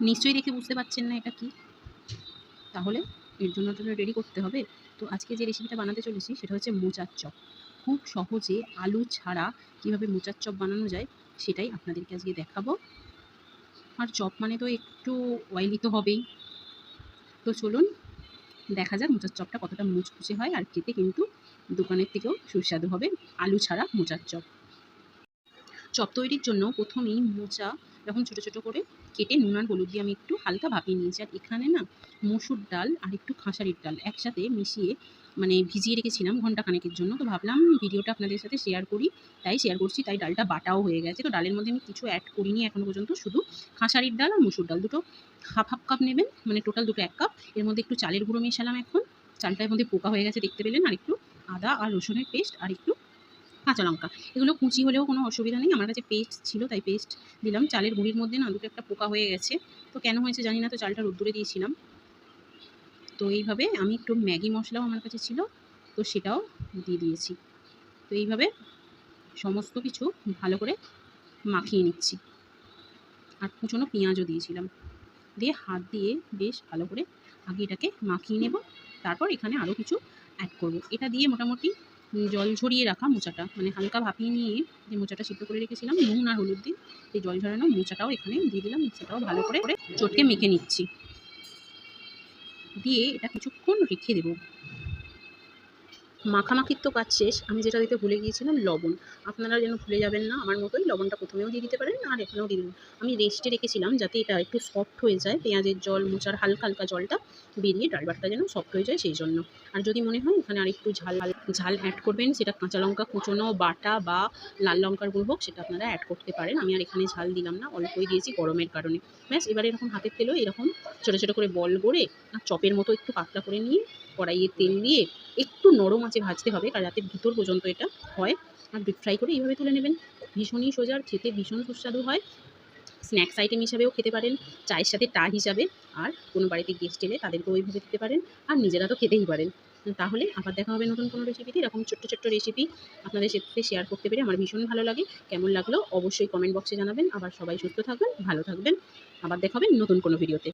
নিশ্চয়ই দেখে বুঝতে পারছেন না এটা কি। তাহলে এর জন্য তো রেডি করতে হবে। তো আজকে যে রেসিপিটা বানাতে চলেছি সেটা হচ্ছে মোচার চপ। খুব সহজে আলু ছাড়া কীভাবে মোচার চপ বানানো যায় সেটাই আপনাদেরকে আজকে দেখাবো। আর চপ মানে তো একটু অয়েলি তো হবেই। তো চলুন দেখা যাক মোচার চপটা কতটা মুচকুচে হয় আর খেতে কিন্তু দোকানের থেকেও সুস্বাদু হবে আলু ছাড়া মোচার চপ। চপ তৈরির জন্য প্রথমেই মোচা এরকম ছোটো ছোটো করে কেটে নুন আর হলুদ দিয়ে আমি একটু হালকা ভাপিয়ে নিয়েছি। আর এখানে না মসুর ডাল আর একটু খাঁসারির ডাল একসাথে মিশিয়ে মানে ভিজিয়ে রেখেছিলাম ঘণ্টা খানেকের জন্য। তো ভাবলাম ভিডিওটা আপনাদের সাথে শেয়ার করি, তাই শেয়ার করছি, তাই ডালটা বাটাও হয়ে গেছে। তো ডালের মধ্যে আমি কিছু অ্যাড করিনি এখনও পর্যন্ত, শুধু খাঁসারির ডাল আর মসুর ডাল দুটো হাফ হাফ কাপ নেবেন মানে টোটাল দুটো এক কাপ এর মধ্যে একটু চালের গুঁড়ো মেশালাম এখন। চালটার মধ্যে পোকা হয়ে গেছে দেখতে পেলেন। আর একটু আদা আর রসুনের পেস্ট আর একটু কাঁচা লঙ্কা। এগুলো কুচি হলেও কোনো অসুবিধা নেই। আমার কাছে পেস্ট ছিল, তাই পেস্ট দিলাম। চালের গুঁড়ির মধ্যে না, দুটো একটা পোকা হয়ে গেছে। তো কেন হয়েছে জানি না, তো চালটা রোদ্দুরে দিয়েছিলাম। তো এইভাবে আমি একটু ম্যাগি মশলাও আমার কাছে ছিল, তো সেটাও দিয়ে দিয়েছি। তো এইভাবে সমস্ত কিছু ভালো করে মাখিয়ে নিচ্ছি। আর কুচনো পেঁয়াজও দিয়েছিলাম। দিয়ে হাত দিয়ে বেশ ভালো করে আগে এটাকে মাখিয়ে নেব। তারপর এখানে আরও কিছু অ্যাড করব। এটা দিয়ে মোটামুটি জল ঝরিয়ে রাখা মোচাটা। মানে হালকা ভাপিয়ে নিয়ে যে মোচাটা সিদ্ধ করে রেখেছিলাম, নুন আর হলুদ দিয়ে এই জল ঝরানো মোচাটাও এখানে দিয়ে দিলাম সেটাও ভালো করে চটকে মেখে নিচ্ছি। দিয়ে এটা কিছুক্ষণ রেখে দেবো। মাখামাখির তো কাজ শেষ। আমি যেটা দিতে ভুলে গিয়েছিলাম, লবণ। আপনারা যেন ভুলে যাবেন না, আমার মতোই লবণটা প্রথমেও দিয়ে দিতে পারেন, আর এখানেও দিয়ে দেবেন আমি রেস্টে রেখেছিলাম যাতে এটা একটু সফট হয়ে যায়, পেঁয়াজের জল মোচার হালকা হালকা জলটা বেরিয়ে ডাল বাটাটা যেন সফট হয়ে যায়, সেই জন্য। আর যদি মনে হয়, এখানে আরেকটু ঝাল ঝাল অ্যাড করবেন, সেটা কাঁচা লঙ্কা কুচোনো, বাটা বা লাল লঙ্কার গুঁড়ো হোক, সেটা আপনারা অ্যাড করতে পারেন। আমি আর এখানে ঝাল দিলাম না, অল্পই দিয়েছি গরমের কারণে। ব্যাস, এবারে এরকম হাতের তেলও এরকম ছোটো ছোটো করে বল করে আর চপের মতো একটু পাতলা করে নিয়ে কড়াইয়ে তেল দিয়ে একটু নরম আঁচে ভাজতে হবে কারণ রাতের ভিতর পর্যন্ত এটা হয়। আর ডিপ ফ্রাই করে এইভাবে তুলে নেবেন। ভীষণই সোজা খেতে ভীষণ সুস্বাদু হয়। স্ন্যাক্স আইটেম হিসাবেও খেতে পারেন, চায়ের সাথে টা হিসাবে। আর কোনো বাড়িতে গেস্ট এলে তাদেরকেও ওইভাবে দিতে পারেন। আর নিজেরা তো খেতেই পারেন। তাহলে আবার দেখা হবে নতুন কোনো রেসিপিতে এরকম ছোট্ট ছোট্ট রেসিপি আপনাদের সাথে শেয়ার করতে পেরে আমার ভীষণ ভালো লাগে। কেমন লাগল অবশ্যই কমেন্ট বক্সে জানাবেন। আবার সবাই সুস্থ থাকবেন, ভালো থাকবেন। আবার দেখা হবে নতুন কোনো ভিডিওতে